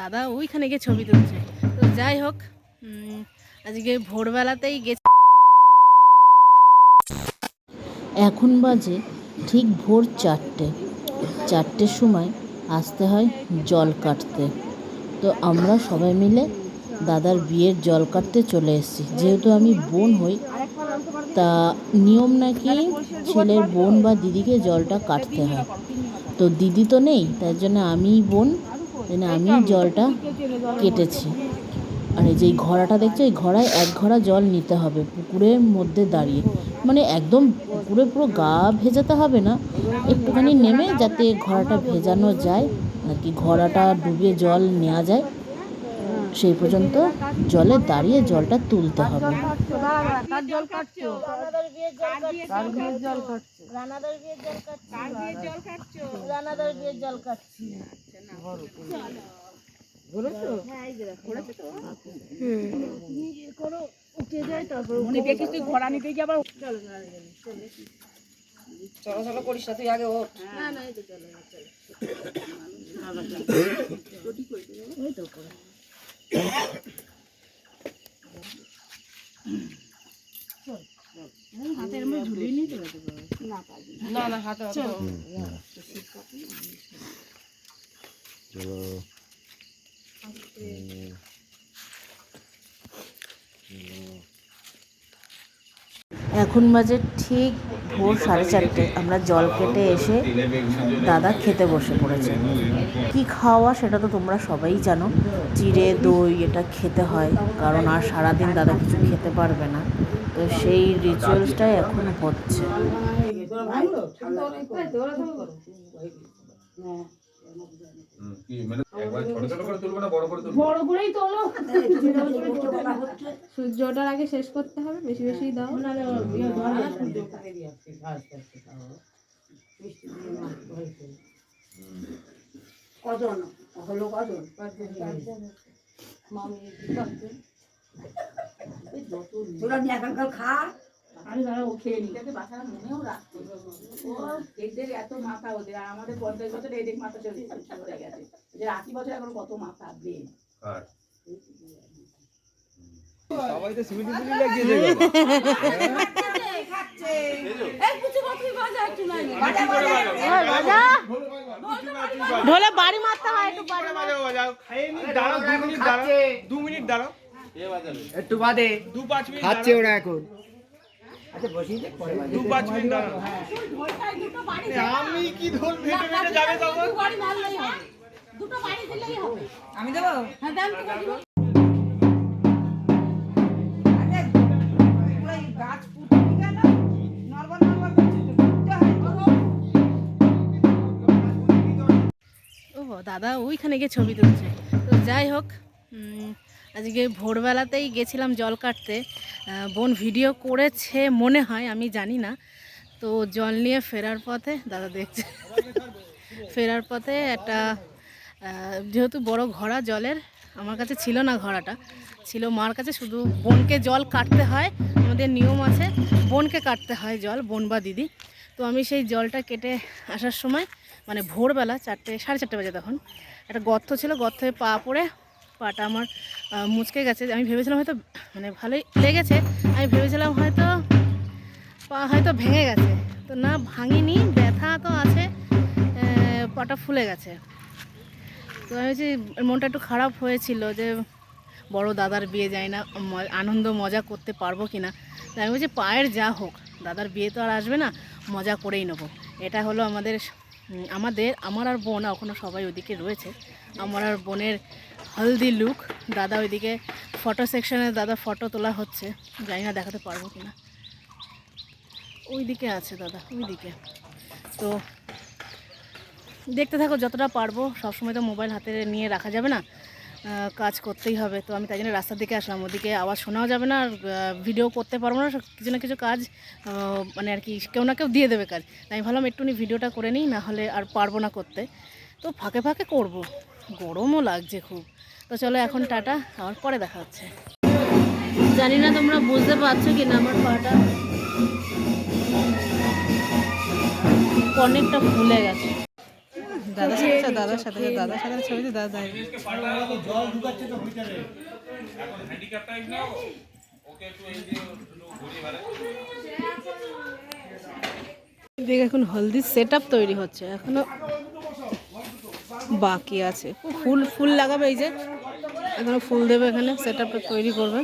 দাদা ওইখানে গিয়ে ছবি তুলছে। তো যাই হোক আজকে ভোরবেলাতেই গেছে। এখন বাজে ঠিক ভোর চারটে। চারটের সময় আসতে হয় জল কাটতে। তো আমরা সবাই মিলে দাদার বিয়ের জল কাটতে চলে এসেছি। যেহেতু আমি বোন হই, তা নিয়ম নাকি ছেলের বোন বা দিদিকে জলটা কাটতে হয়। তো দিদি তো নেই, তাই জন্য আমিই বোন জন্য আমি জলটা কেটেছি। আর এই যে ঘোড়াটা দেখছ এই ঘোড়ায় এক ঘোড়া জল নিতে হবে পুকুরের মধ্যে দাঁড়িয়ে। মানে একদম পুকুরে পুরো গা ভেজাতে হবে না একটুখানি নেমে যাতে ঘোড়াটা ভেজানো যায় আর কি ঘোড়াটা ডুবিয়ে জল নেওয়া যায়। সেই পর্যন্ত জলে দাঁড়িয়ে জলটা তুলতে হবে। জল কাটছো। রানাদার বিয়ের জল কাটছি। কার বিয়ের জল চলো চলো করিস না তুই আগে ও না না হাতে এখন বাজে ঠিক ভোর সাড়ে চারটে। আমরা জল কেটে এসে দাদা খেতে বসে পড়েছে। কি খাওয়া সেটা তো তোমরা সবাই জানো। চিড়ে দই, এটা খেতে হয়। কারণ আর সারাদিন দাদা কিছু খেতে পারবে না। তো সেই রিচুয়ালসটাই এখন হচ্ছে। কি মানে একবার ছোট ছোট করে তুলবো না বড় করে তুলবো বড় করেই তোলো সূর্য ওঠার আগে শেষ করতে হবে বেশি বেশি দাও কজন হলো কজন তোরা নিয়ে খা আরে দাঁড়া ও খেয়ে নি বাচ্চারা মনেও রাখতো ও এদের এত মাথা ওদের আর আমাদের পঞ্চাশ বছর এদের মাথা চলে চলে গেছে। এদের আশি বছর এখন কত মাথা ব্রেন ঢোলে বাড়ি মারতে হয় একটু বাড়ি দু মিনিট দাঁড়াও একটু বাদে দু পাঁচ মিনিট খাচ্ছে ওরা এখন দু পাঁচ মিনিট দাঁড়াও আমি কি ধর ভেটে ভেটে যাবে তখন আমি দেবো? ও দাদা ওইখানে গিয়ে ছবি তুলছে। তো যাই হোক আজকে ভোরবেলাতেই গেছিলাম জল কাটতে। বোন ভিডিও করেছে মনে হয়, আমি জানি না। তো জল নিয়ে ফেরার পথে, দাদা দেখছে, ফেরার পথে একটা যেহেতু বড় ঘোড়া জলের, আমার কাছে ছিল না ঘোড়াটা, ছিল মার কাছে, শুধু বোনকে জল কাটতে হয়, আমাদের নিয়ম আছে, বোনকে কাটতে হয় জল, বোন বা দিদি। তো আমি সেই জলটা কেটে আসার সময় মানে ভোরবেলা চারটে, সাড়ে চারটে বাজে তখন, একটা গর্ত ছিল, গর্তে পা পড়ে পাটা আমার মুচকে গেছে। আমি ভেবেছিলাম হয়তো মানে ভালোই লেগেছে, আমি ভেবেছিলাম হয়তো পা হয়তো ভেঙে গেছে। তো না, ভাঙিনি, ব্যথা তো আছে পাটা ফুলে গেছে। তো আমি হচ্ছে মনটা একটু খারাপ হয়েছিল যে বড় দাদার বিয়ে যায় না আনন্দ, মজা করতে পারব কি না আমি বলছি পায়ের যা হোক, দাদার বিয়ে তো আর আসবে না, মজা করেই নেব। এটা হলো আমাদের আমাদের, আমার আর বোন এখনও সবাই ওইদিকে রয়েছে। আমার আর বোনের হলদি লুক দাদা ওইদিকে ফটো সেকশনে দাদা ফটো তোলা হচ্ছে। জানি না দেখাতে পারব কি না ওইদিকে আছে দাদা, ওইদিকে। তো দেখতে থাকো, যতটা পারব। সবসময় তো মোবাইল হাতে নিয়ে রাখা যাবে না। কাজ করতেই হবে। তো আমি তাই জন্য রাস্তার দিকে আসলাম। ওদিকে আওয়াজ শোনাও যাবে না, আর ভিডিও করতে পারব না। কিছু না কিছু কাজ মানে আর কি কেউ না কেউ দিয়ে দেবে কাজ। আমি ভাবলাম একটুখানি ভিডিওটা করে নিই, না হলে আর পারব না করতে। তো ফাঁকে ফাঁকে করব। গরমও লাগছে খুব। তো চলো এখন টাটা, আবার পরে দেখা হচ্ছে। জানি না তোমরা বুঝতে পারছ কি না আমার পাটা। অনেকটা ফুলে গেছে। দাদার সাথে দাদার সাথে দাদার সাথে ছবিতে দাদা দাঁড়িয়ে। জল ঢুকাচ্ছে তো ভিতরে। এখন হ্যান্ডিক্যাপ টাইপ নাও ওকে একটু এই দিয়ে একটু ঘুরিয়ে বেড়াই এখন হলদির সেট তৈরি হচ্ছে এখনও বাকি আছে। ফুল ফুল লাগাবে এই যে এখনও ফুল দেবে এখানে সেট তৈরি করবে।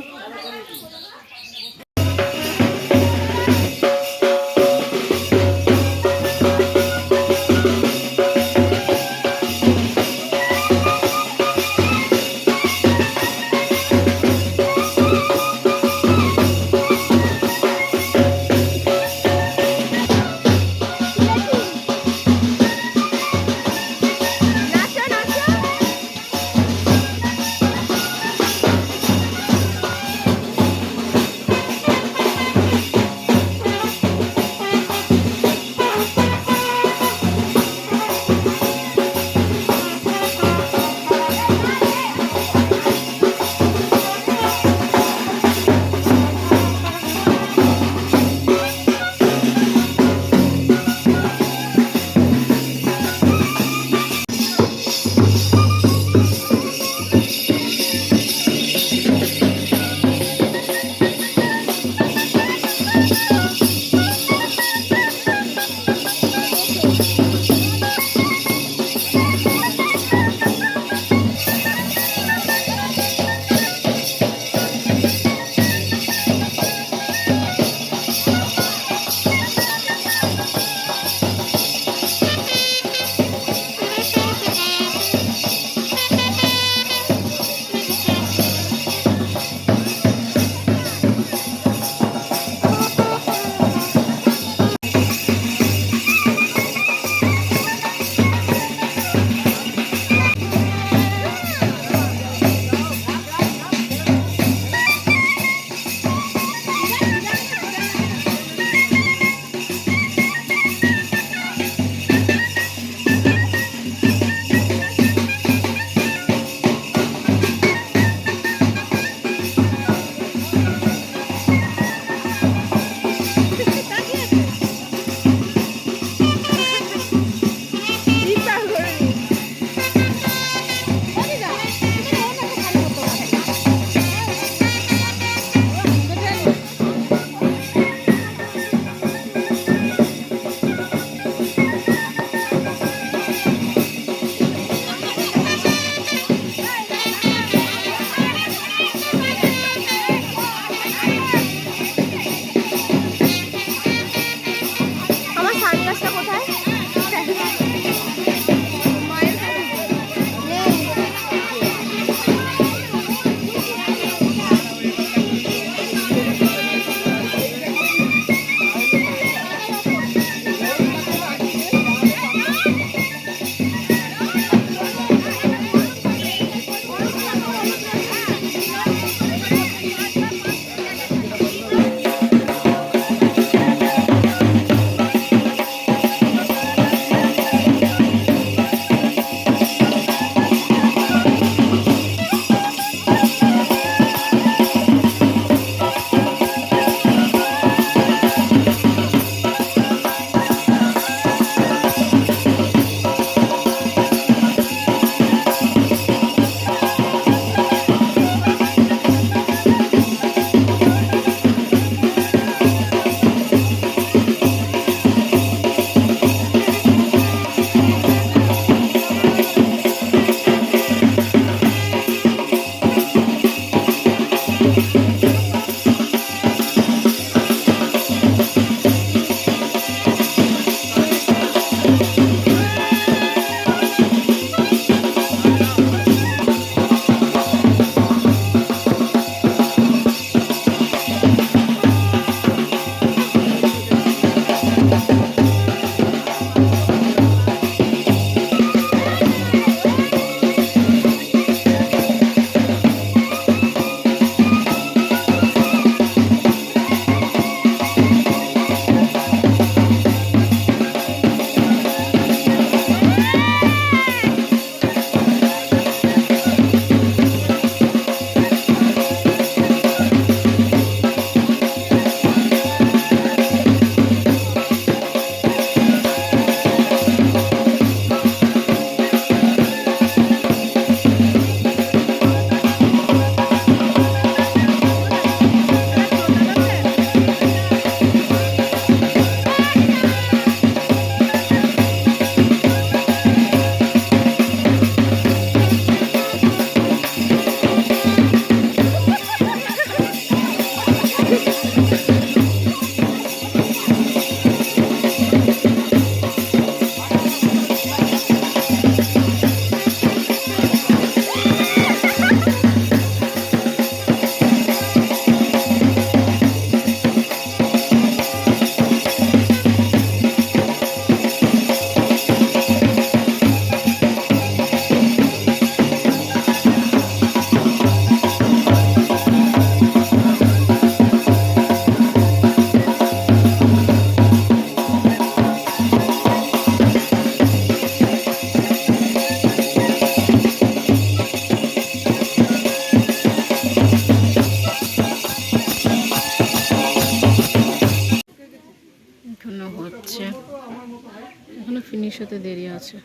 হতে দেরি আছে।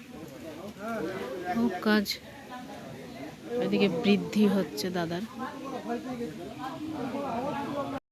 খুব কাজ। এদিকে বৃদ্ধি হচ্ছে দাদার।